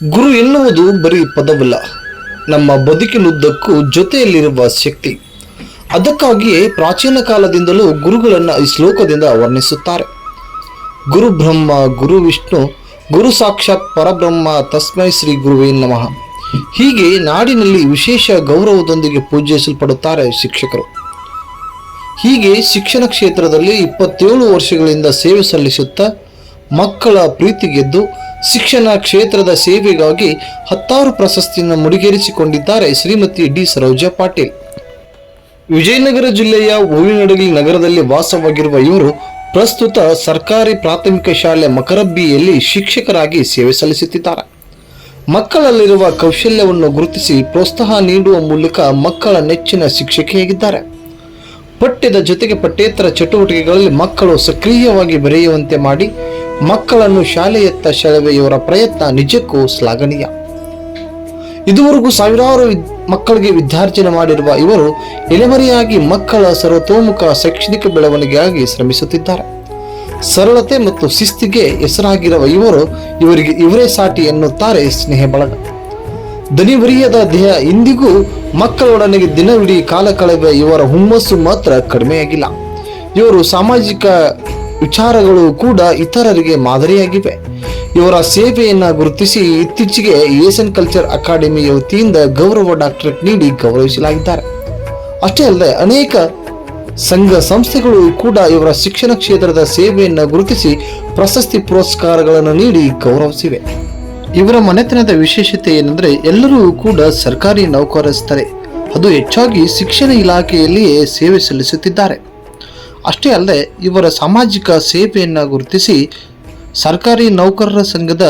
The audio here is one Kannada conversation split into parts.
ಗುರು ಎನ್ನುವುದು ಬರೀ ಪದವಲ್ಲ, ನಮ್ಮ ಬದುಕಿನುದ್ದಕ್ಕೂ ಜೊತೆಯಲ್ಲಿರುವ ಶಕ್ತಿ. ಅದಕ್ಕಾಗಿಯೇ ಪ್ರಾಚೀನ ಕಾಲದಿಂದಲೂ ಗುರುಗಳನ್ನು ಈ ಶ್ಲೋಕದಿಂದ ವರ್ಣಿಸುತ್ತಾರೆ. ಗುರು ಬ್ರಹ್ಮ, ಗುರು ವಿಷ್ಣು, ಗುರು ಸಾಕ್ಷಾತ್ ಪರಬ್ರಹ್ಮ, ತಸ್ಮೈ ಶ್ರೀ ಗುರುವೇ ನಮಃ. ಹೀಗೆ ನಾಡಿನಲ್ಲಿ ವಿಶೇಷ ಗೌರವದೊಂದಿಗೆ ಪೂಜಿಸಲ್ಪಡುತ್ತಾರೆ ಶಿಕ್ಷಕರು. ಹೀಗೆ ಶಿಕ್ಷಣ ಕ್ಷೇತ್ರದಲ್ಲಿ ಇಪ್ಪತ್ತೇಳು ವರ್ಷಗಳಿಂದ ಸೇವೆ ಸಲ್ಲಿಸುತ್ತಾ ಮಕ್ಕಳ ಪ್ರೀತಿ ಗೆದ್ದು ಶಿಕ್ಷಣ ಕ್ಷೇತ್ರದ ಸೇವೆಗಾಗಿ ಹತ್ತಾರು ಪ್ರಶಸ್ತಿಯನ್ನು ಮುಡಿಗೇರಿಸಿಕೊಂಡಿದ್ದಾರೆ ಶ್ರೀಮತಿ ಡಿ ಸರೋಜಾ ಪಾಟೀಲ್. ವಿಜಯನಗರ ಜಿಲ್ಲೆಯ ಹೂವಿನಡಗಲಿ ನಗರದಲ್ಲಿ ವಾಸವಾಗಿರುವ ಇವರು ಪ್ರಸ್ತುತ ಸರ್ಕಾರಿ ಪ್ರಾಥಮಿಕ ಶಾಲೆ ಮಕರಬ್ಬಿಯಲ್ಲಿ ಶಿಕ್ಷಕರಾಗಿ ಸೇವೆ ಸಲ್ಲಿಸುತ್ತಿದ್ದಾರೆ. ಮಕ್ಕಳಲ್ಲಿರುವ ಕೌಶಲ್ಯವನ್ನು ಗುರುತಿಸಿ ಪ್ರೋತ್ಸಾಹ ನೀಡುವ ಮೂಲಕ ಮಕ್ಕಳ ನೆಚ್ಚಿನ ಶಿಕ್ಷಕಿಯಾಗಿದ್ದಾರೆ. ಪಠ್ಯದ ಜೊತೆಗೆ ಪಠ್ಯೇತರ ಚಟುವಟಿಕೆಗಳಲ್ಲಿ ಮಕ್ಕಳು ಸಕ್ರಿಯವಾಗಿ ಬೆರೆಯುವಂತೆ ಮಾಡಿ ಮಕ್ಕಳನ್ನು ಶಾಲೆಯತ್ತ ಸೆಳೆವ ಇವರ ಪ್ರಯತ್ನ ನಿಜಕ್ಕೂ ಶ್ಲಾಘನೀಯ. ಇದುವರೆಗೂ ಸಾವಿರಾರು ಮಕ್ಕಳಿಗೆ ವಿದ್ಯಾರ್ಜನೆ ಮಾಡಿರುವ ಇವರು ಎಲೆಮರೆಯಾಗಿ ಮಕ್ಕಳ ಸರ್ವತೋಮುಖ ಶೈಕ್ಷಣಿಕ ಬೆಳವಣಿಗೆಗಾಗಿ ಶ್ರಮಿಸುತ್ತಿದ್ದಾರೆ. ಸರಳತೆ ಮತ್ತು ಶಿಸ್ತಿಗೆ ಹೆಸರಾಗಿರುವ ಇವರು ಇವರಿಗೆ ಇವರೇ ಸಾಟಿ ಎನ್ನುತ್ತಾರೆ ಸ್ನೇಹ ಬಳಗ. ದನಿವರಿಯದ ದೇಹ ಇಂದಿಗೂ ಮಕ್ಕಳೊಡನೆಗೆ ದಿನವಿಡೀ ಕಾಲ ಕಳೆಯುವ ಇವರ ಹುಮ್ಮಸ್ಸು ಮಾತ್ರ ಕಡಿಮೆಯಾಗಿಲ್ಲ. ಇವರು ಸಾಮಾಜಿಕ ವಿಚಾರಗಳು ಕೂಡ ಇತರರಿಗೆ ಮಾದರಿಯಾಗಿವೆ. ಇವರ ಸೇವೆಯನ್ನ ಗುರುತಿಸಿ ಇತ್ತೀಚೆಗೆ ಏಷ್ಯನ್ ಕಲ್ಚರ್ ಅಕಾಡೆಮಿಯ ವತಿಯಿಂದ ಗೌರವ ಡಾಕ್ಟರೇಟ್ ನೀಡಿ ಗೌರವಿಸಲಾಗಿದ್ದಾರೆ. ಅಷ್ಟೇ ಅಲ್ಲದೆ ಅನೇಕ ಸಂಘ ಸಂಸ್ಥೆಗಳು ಕೂಡ ಇವರ ಶಿಕ್ಷಣ ಕ್ಷೇತ್ರದ ಸೇವೆಯನ್ನು ಗುರುತಿಸಿ ಪ್ರಶಸ್ತಿ ಪುರಸ್ಕಾರಗಳನ್ನು ನೀಡಿ ಗೌರವಿಸಿವೆ. ಇವರ ಮನೆತನದ ವಿಶೇಷತೆ ಏನೆಂದರೆ ಎಲ್ಲರೂ ಕೂಡ ಸರ್ಕಾರಿ ನೌಕರಿಸ್ತಾರೆ ಅದು ಹೆಚ್ಚಾಗಿ ಶಿಕ್ಷಣ ಇಲಾಖೆಯಲ್ಲಿಯೇ ಸೇವೆ ಸಲ್ಲಿಸುತ್ತಿದ್ದಾರೆ. ಅಷ್ಟೇ ಅಲ್ಲದೆ ಇವರ ಸಾಮಾಜಿಕ ಸೇವೆಯನ್ನು ಗುರುತಿಸಿ ಸರ್ಕಾರಿ ನೌಕರರ ಸಂಘದ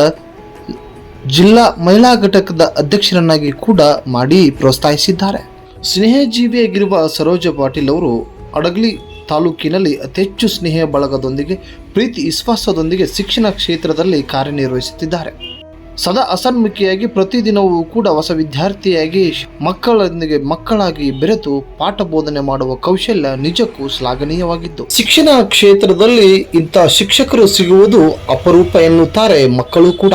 ಜಿಲ್ಲಾ ಮಹಿಳಾ ಘಟಕದ ಅಧ್ಯಕ್ಷರನ್ನಾಗಿ ಕೂಡ ಮಾಡಿ ಪ್ರೋತ್ಸಾಹಿಸಿದ್ದಾರೆ. ಸ್ನೇಹಜೀವಿಯಾಗಿರುವ ಸರೋಜ ಪಾಟೀಲ್ ಅವರು ಅಡಗಲಿ ತಾಲೂಕಿನಲ್ಲಿ ಅತಿ ಹೆಚ್ಚು ಸ್ನೇಹ ಬಳಗದೊಂದಿಗೆ, ಪ್ರೀತಿ, ವಿಶ್ವಾಸದೊಂದಿಗೆ ಶಿಕ್ಷಣ ಕ್ಷೇತ್ರದಲ್ಲಿ ಕಾರ್ಯನಿರ್ವಹಿಸುತ್ತಿದ್ದಾರೆ. ಸದಾ ಅಸನ್ಮುಖಿಯಾಗಿ ಪ್ರತಿದಿನವೂ ಕೂಡ ಹೊಸ ವಿದ್ಯಾರ್ಥಿಯಾಗಿ ಮಕ್ಕಳೊಂದಿಗೆ ಮಕ್ಕಳಾಗಿ ಬೆರೆತು ಪಾಠ ಬೋಧನೆ ಮಾಡುವ ಕೌಶಲ್ಯ ನಿಜಕ್ಕೂ ಶ್ಲಾಘನೀಯವಾಗಿದ್ದು. ಶಿಕ್ಷಣ ಕ್ಷೇತ್ರದಲ್ಲಿ ಇಂಥ ಶಿಕ್ಷಕರು ಸಿಗುವುದು ಅಪರೂಪ ಎನ್ನುತ್ತಾರೆ ಮಕ್ಕಳು ಕೂಡ.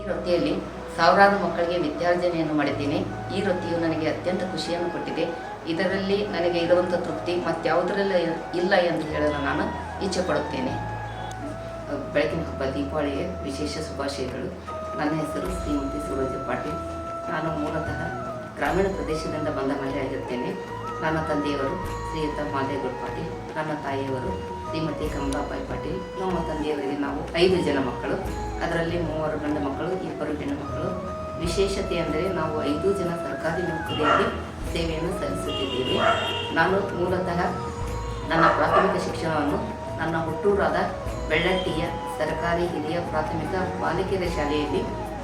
ಈ ವೃತ್ತಿಯಲ್ಲಿ ಸಾವಿರಾರು ಮಕ್ಕಳಿಗೆ ವಿದ್ಯಾರ್ಜನೆಯನ್ನು ಮಾಡಿದ್ದೀನಿ. ಈ ವೃತ್ತಿಯು ನನಗೆ ಅತ್ಯಂತ ಖುಷಿಯನ್ನು ಕೊಟ್ಟಿದೆ. ಇದರಲ್ಲಿ ನನಗೆ ಇರುವಂಥ ತೃಪ್ತಿ ಮತ್ಯಾವುದರಲ್ಲ ಇಲ್ಲ ಎಂದು ಹೇಳಲು ನಾನು ಇಚ್ಛೆ ಪಡುತ್ತೇನೆ ಬೆಳಕಿನ ಹಬ್ಬ, ದೀಪಾವಳಿಗೆ ವಿಶೇಷ ಶುಭಾಶಯಗಳು. ನನ್ನ ಹೆಸರು ಶ್ರೀಮತಿ ಸೂರಜ ಪಾಟೀಲ್. ನಾನು ಮೂಲತಃ ಗ್ರಾಮೀಣ ಪ್ರದೇಶದಿಂದ ಬಂದ ಮಹಿಳೆಯಾಗಿರುತ್ತೇನೆ ನನ್ನ ತಂದೆಯವರು ಶ್ರೀಯುತ ಮಾದೇಗೌಡ ಪಾಟೀಲ್, ನನ್ನ ತಾಯಿಯವರು ಶ್ರೀಮತಿ ಕಮಲಾಬಾಯಿ ಪಾಟೀಲ್, ನಮ್ಮ ತಂದೆಯವರಿಗೆ ನಾವು ಐದು ಜನ ಮಕ್ಕಳು. ಅದರಲ್ಲಿ ಮೂವರು ಗಂಡು ಮಕ್ಕಳು, ಇಬ್ಬರು ಹೆಣ್ಣು ಮಕ್ಕಳು. ವಿಶೇಷತೆ ಅಂದರೆ ನಾವು ಐದು ಜನ ಸರ್ಕಾರಿ ನೌಕರಿಯಲ್ಲಿ ಸೇವೆಯನ್ನು ಸಲ್ಲಿಸುತ್ತಿದ್ದೇವೆ. ನಾನು ಮೂಲತಃ ನನ್ನ ಪ್ರಾಥಮಿಕ ಶಿಕ್ಷಣವನ್ನು ನನ್ನ ಹುಟ್ಟೂರಾದ ಬೆಳ್ಳಟ್ಟಿಯ ಸರ್ಕಾರಿ ಹಿರಿಯ ಪ್ರಾಥಮಿಕ ಬಾಲಕಿಯರ ಶಾಲೆಯಲ್ಲಿ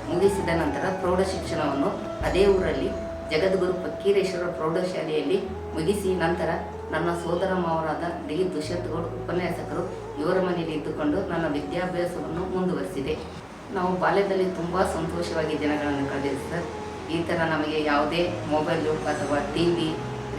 ಮುಗಿಸಿದ ನಂತರ ಪ್ರೌಢ ಶಿಕ್ಷಣವನ್ನು ಅದೇ ಊರಲ್ಲಿ ಜಗದ್ಗುರು ಫಕ್ಕೀರೇಶ್ವರ ಪ್ರೌಢಶಾಲೆಯಲ್ಲಿ ಮುಗಿಸಿ ನಂತರ ನನ್ನ ಸೋದರ ಮಾವರಾದ ಡಿ ದುಷ್ಯಂತ್ ಗೌಡ್ ಉಪನ್ಯಾಸಕರು ಇವರ ಮನೆಯಲ್ಲಿ ಇದ್ದುಕೊಂಡು ನನ್ನ ವಿದ್ಯಾಭ್ಯಾಸವನ್ನು ಮುಂದುವರಿಸಿದೆ. ನಾವು ಬಾಲ್ಯದಲ್ಲಿ ತುಂಬ ಸಂತೋಷವಾಗಿ ದಿನಗಳನ್ನು ಕಳೆದಿದೆ ಸರ್. ಈ ಥರ ನಮಗೆ ಯಾವುದೇ ಮೊಬೈಲು ಅಥವಾ ಟಿ ವಿ,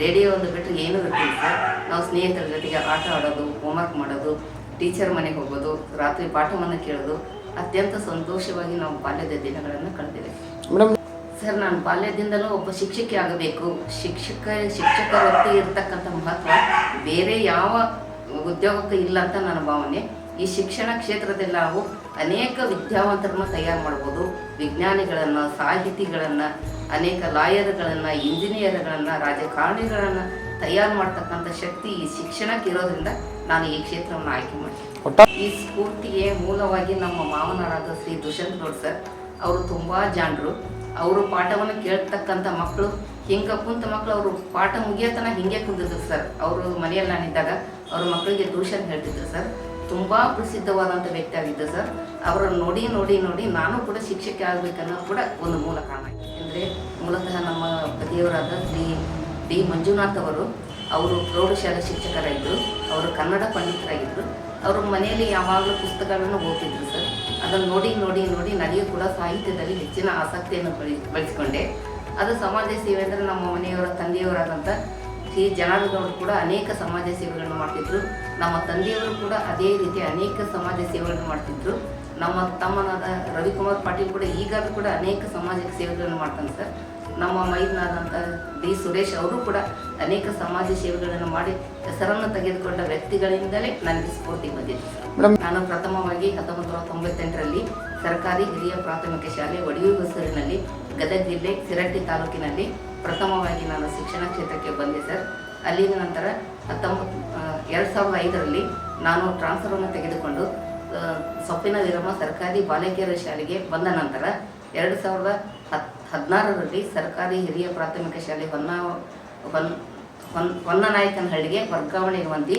ರೇಡಿಯೋ ಒಂದು ಬಿಟ್ಟರೆ ಏನೂ ಇರ್ತೀವಿ ಸರ್. ನಾವು ಸ್ನೇಹಿತರ ಜೊತೆಗೆ ಆಟ ಆಡೋದು ಹೋಮ್ವರ್ಕ್ ಮಾಡೋದು ಟೀಚರ್ ಮನೆಗೆ ಹೋಗೋದು ರಾತ್ರಿ ಪಾಠವನ್ನು ಕೇಳೋದು ಅತ್ಯಂತ ಸಂತೋಷವಾಗಿ ನಾವು ಬಾಲ್ಯದ ದಿನಗಳನ್ನು ಕಳೆದಿದೆ ಮೇಡಮ್ ಸರ್ ನಾನು ಬಾಲ್ಯದಿಂದಲೂ ಒಬ್ಬ ಶಿಕ್ಷಕಿ ಆಗಬೇಕು. ಶಿಕ್ಷಕ ಶಿಕ್ಷಕ ವೃತ್ತಿ ಇರತಕ್ಕಂಥ ಮಹತ್ವ ಬೇರೆ ಯಾವ ಉದ್ಯೋಗಕ್ಕೂ ಇಲ್ಲ ಅಂತ ನನ್ನ ಭಾವನೆ. ಈ ಶಿಕ್ಷಣ ಕ್ಷೇತ್ರದಲ್ಲಿ ನಾವು ಅನೇಕ ವಿದ್ಯಾವಂತರನ್ನು ತಯಾರು ಮಾಡ್ಬೋದು. ವಿಜ್ಞಾನಿಗಳನ್ನು ಸಾಹಿತಿಗಳನ್ನು ಅನೇಕ ಲಾಯರ್ಗಳನ್ನು ಇಂಜಿನಿಯರ್ಗಳನ್ನು ರಾಜಕಾರಣಿಗಳನ್ನು ತಯಾರು ಮಾಡ್ತಕ್ಕಂಥ ಶಕ್ತಿ ಈ ಶಿಕ್ಷಣಕ್ಕೆ ಇರೋದ್ರಿಂದ ನಾನು ಈ ಕ್ಷೇತ್ರವನ್ನು ಆಯ್ಕೆ ಮಾಡಿದೆ ಈ ಸ್ಫೂರ್ತಿಗೆ ಮೂಲವಾಗಿ ನಮ್ಮ ಮಾವನರಾದ ಶ್ರೀ ದುಷ್ಯಂತ್ ಗೌಡ್ ಸರ್, ಅವರು ತುಂಬಾ ಜಾಣರು. ಅವರು ಪಾಠವನ್ನು ಕೇಳ್ತಕ್ಕಂಥ ಮಕ್ಕಳು ಹಿಂಗ ಕುಂತ ಮಕ್ಕಳು ಅವರು ಪಾಠ ಮುಗಿಯತನ ಹಿಂಗೆ ಕುಂತಿದ್ರು ಸರ್. ಅವರು ಮನೆಯಲ್ಲಿ ನಾನಿದ್ದಾಗ ಅವ್ರ ಮಕ್ಕಳಿಗೆ ಟ್ಯೂಷನ್ ಹೇಳ್ತಿದ್ರು ಸರ್. ತುಂಬಾ ಪ್ರಸಿದ್ಧವಾದಂಥ ವ್ಯಕ್ತಿ ಆಗಿದ್ದು ಸರ್. ಅವರನ್ನು ನೋಡಿ ನೋಡಿ ನೋಡಿ ನಾನು ಕೂಡ ಶಿಕ್ಷಕಿ ಆಗ್ಬೇಕನ್ನೋ ಕೂಡ ಒಂದು ಮೂಲ ಕಾರಣ. ಅಂದರೆ ಮೂಲತಃ ನಮ್ಮ ಪತಿಯವರಾದ ಶ್ರೀ ಡಿ ಮಂಜುನಾಥ್ ಅವರು ಅವರು ಪ್ರೌಢಶಾಲೆ ಶಿಕ್ಷಕರಾಗಿದ್ದರು ಅವರು ಕನ್ನಡ ಪಂಡಿತರಾಗಿದ್ದರು ಅವರು ಮನೆಯಲ್ಲಿ ಯಾವಾಗಲೂ ಪುಸ್ತಕಗಳನ್ನು ಓದ್ತಿದ್ರು ಸರ್. ಅದನ್ನು ನೋಡಿ ನೋಡಿ ನೋಡಿ ನನಗೆ ಕೂಡ ಸಾಹಿತ್ಯದಲ್ಲಿ ಹೆಚ್ಚಿನ ಆಸಕ್ತಿಯನ್ನು ಬೆಳಿ, ಬೆಳೆಸ್ಕೊಂಡೆ. ಅದು ಸಮಾಜ ಸೇವೆ ಅಂದರೆ ನಮ್ಮ ಮನೆಯವರ ತಂದೆಯವರಾದಂಥ ಶ್ರೀ ಜನಾರ್ದನವರು ಕೂಡ ಅನೇಕ ಸಮಾಜ ಸೇವೆಗಳನ್ನು ಮಾಡ್ತಿದ್ರು. ನಮ್ಮ ತಂದೆಯವರು ಕೂಡ ಅದೇ ರೀತಿ ಅನೇಕ ಸಮಾಜ ಸೇವೆಗಳನ್ನು ಮಾಡ್ತಿದ್ರು. ನಮ್ಮ ತಮ್ಮನಾದ ರವಿಕುಮಾರ್ ಪಾಟೀಲ್ ಕೂಡ ಈಗಾಗಲೂ ಕೂಡ ಅನೇಕ ಸಮಾಜಕ್ಕೆ ಸೇವೆಗಳನ್ನು ಮಾಡ್ತಾನೆ ಸರ್. ನಮ್ಮ ಮೈದನಾದಂಥ ಡಿ ಸುರೇಶ್ ಅವರು ಕೂಡ ಅನೇಕ ಸಮಾಜ ಸೇವೆಗಳನ್ನು ಮಾಡಿ ಹೆಸರನ್ನು ತೆಗೆದುಕೊಂಡ ವ್ಯಕ್ತಿಗಳಿಂದಲೇ ನನಗೆ ಸ್ಫೂರ್ತಿ ಬಂದಿದೆ. ನಾನು ಪ್ರಥಮವಾಗಿ ಹತ್ತೊಂಬತ್ತು ನೂರ ತೊಂಬತ್ತೆಂಟರಲ್ಲಿ ಸರ್ಕಾರಿ ಹಿರಿಯ ಪ್ರಾಥಮಿಕ ಶಾಲೆ ಒಡಿಯೂರು ಹೆಸರಿನಲ್ಲಿ ಗದಗ ಜಿಲ್ಲೆ ಸಿರಟ್ಟಿ ತಾಲೂಕಿನಲ್ಲಿ ಪ್ರಥಮವಾಗಿ ನಾನು ಶಿಕ್ಷಣ ಕ್ಷೇತ್ರಕ್ಕೆ ಬಂದೆ ಸರ್. ಅಲ್ಲಿನ ನಂತರ ಹತ್ತೊಂಬತ್ತು ಎರಡು ಸಾವಿರದ ಐದರಲ್ಲಿ ನಾನು ಟ್ರಾನ್ಸ್ಫರನ್ನು ತೆಗೆದುಕೊಂಡು ಸೊಪ್ಪಿನ ವಿರಮ ಸರ್ಕಾರಿ ಬಾಲಕಿಯರ ಶಾಲೆಗೆ ಬಂದ ನಂತರ ಎರಡು ಸಾವಿರದ ಹತ್ ಹದಿನಾರರಲ್ಲಿ ಸರ್ಕಾರಿ ಹಿರಿಯ ಪ್ರಾಥಮಿಕ ಶಾಲೆ ಹೊನ್ನ ಹೊನ್ ಹೊನ್ ಹೊನ್ನನಾಯಕನಹಳ್ಳಿಗೆ ವರ್ಗಾವಣೆ ಹೊಂದಿ